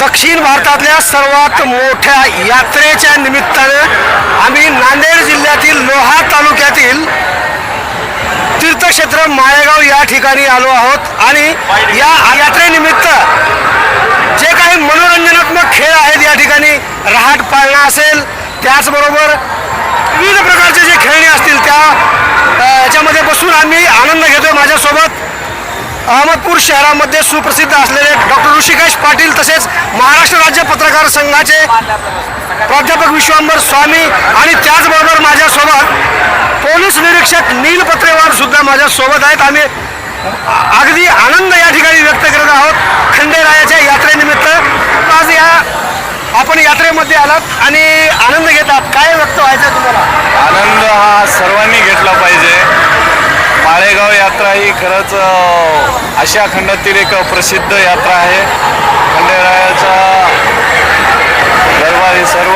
दक्षिण भारतातल्या सर्वात मोठ्या यात्रेच्या निमित्तानं आम्ही नांदेड जिल्ह्यातील लोहा तालुक्यातील तीर्थक्षेत्र माळेगाव या ठिकाणी आलो आहोत. आणि या यात्रेनिमित्त जे काही मनोरंजनात्मक खेळ आहेत या ठिकाणी रहाट पाळणा असेल त्याचबरोबर विविध प्रकारचे जे खेळणी असतील त्या याच्यामध्ये बसून आम्ही आनंद घेतो माझ्यासोबत अहमदपूर शहरामध्ये सुप्रसिद्ध असलेले डॉक्टर ऋषिकेश पाटील तसेच महाराष्ट्र राज्य पत्रकार संघाचे प्राध्यापक विश्वांबर स्वामी आणि त्याचबरोबर माझ्यासोबत पोलीस निरीक्षक नील पत्रेवार सुद्धा माझ्यासोबत आहेत. आम्ही अगदी आनंद या ठिकाणी व्यक्त करत आहोत खंडेरायाच्या यात्रेनिमित्त. आज या आपण यात्रेमध्ये आलात आणि आनंद घेतात. काय व्यक्त व्हायचं तुम्हाला? आनंद हा सर्वांनी घेतला पाहिजे. माळेगाव यात्रा ही खरंच आशिया खंडातील एक प्रसिद्ध यात्रा आहे. खंडेरायाचा दरबारी सर्व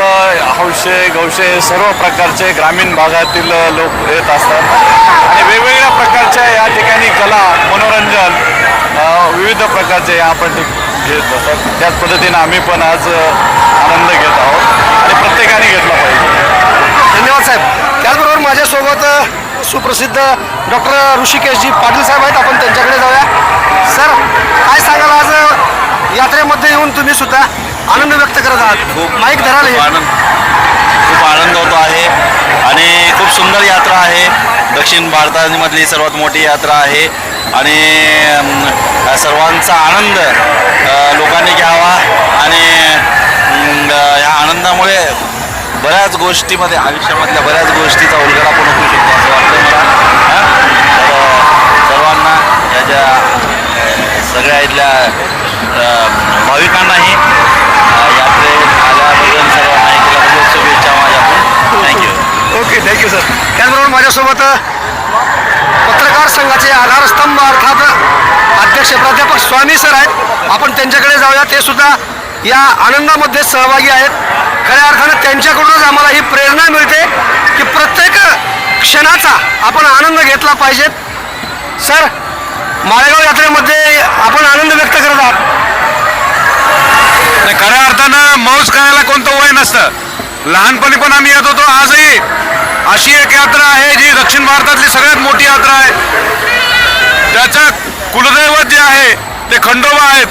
हौशे गौशे सर्व प्रकारचे ग्रामीण भागातील लोक येत असतात. आणि वेगवेगळ्या प्रकारच्या या ठिकाणी कला मनोरंजन विविध प्रकारचे आपण घेत असतात. त्याच पद्धतीने आम्ही पण आज आनंद घेत आहोत. आणि प्रत्येकाने घेतला पाहिजे धन्यवाद साहेब त्याचबरोबर माझ्यासोबत अ, सुप्रसिद्ध डॉक्टर ऋषिकेशजी पाटील साहेब आहेत. आपण त्यांच्याकडे जाऊया. सर काय सांगाल आज यात्रेमध्ये येऊन तुम्ही सुद्धा आनंद व्यक्त करत आहात? माईक धराल खूप हे. आनंद खूप आनंद होतो आहे. आणि खूप सुंदर यात्रा आहे. दक्षिण भारतामधली सर्वात मोठी यात्रा आहे. आणि सर्वांचा आनंद लोकांनी घ्यावा. आणि ह्या आनंदामुळे बऱ्याच गोष्टीमध्ये आयुष्यामधल्या बऱ्याच गोष्टीचा उलगडा पण होऊ शकतो असं वाटतं मला. तर सर्वांना याच्या सगळ्या इथल्या भाविकांनाही यात्रे यात्रेत आल्याबद्दल सर्वांना ऐकल्याबद्दल शुभेच्छा माझ्याकडून. थँक्यू ओके थँक्यू सर त्याचबरोबर माझ्यासोबत पत्रकार संघाचे आधारस्तंभ अर्थात अध्यक्ष प्राध्यापक स्वामी सर आहेत. आपण त्यांच्याकडे जाऊया. ते सुद्धा या आनंदामध्ये सहभागी आहेत. खऱ्या अर्थानं त्यांच्याकडूनच आम्हाला ही प्रेरणा मिळते की प्रत्येक क्षणाचा आपण आनंद घेतला पाहिजेत सर माळेगाव यात्रेमध्ये आपण आनंद व्यक्त करत आहात. खऱ्या अर्थानं मौज करायला कोणतं वय नसतं. लहानपणी पण आम्ही येत होतो आजही अशी एक यात्रा आहे जी दक्षिण भारतातली सगळ्यात मोठी यात्रा आहे. त्याचं कुलदैवत जे आहे ते खंडोबा आहेत.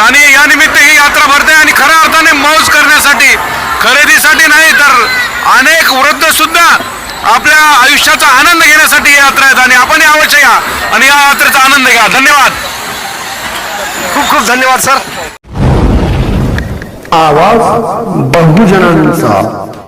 आणि या निमित्त ही यात्रा भरते आणि खऱ्या अर्थाने मौज करण्यासाठी खरेदी खरेदीसाठी नाही तर अनेक वृद्ध सुद्धा आपल्या आयुष्याचा आनंद घेण्यासाठी ही यात्रा आहेत आणि आपण अवश्य या आणि या यात्रेचा आनंद घ्या. धन्यवाद. खूप खूप धन्यवाद सर. आवाज बहुजनांचा.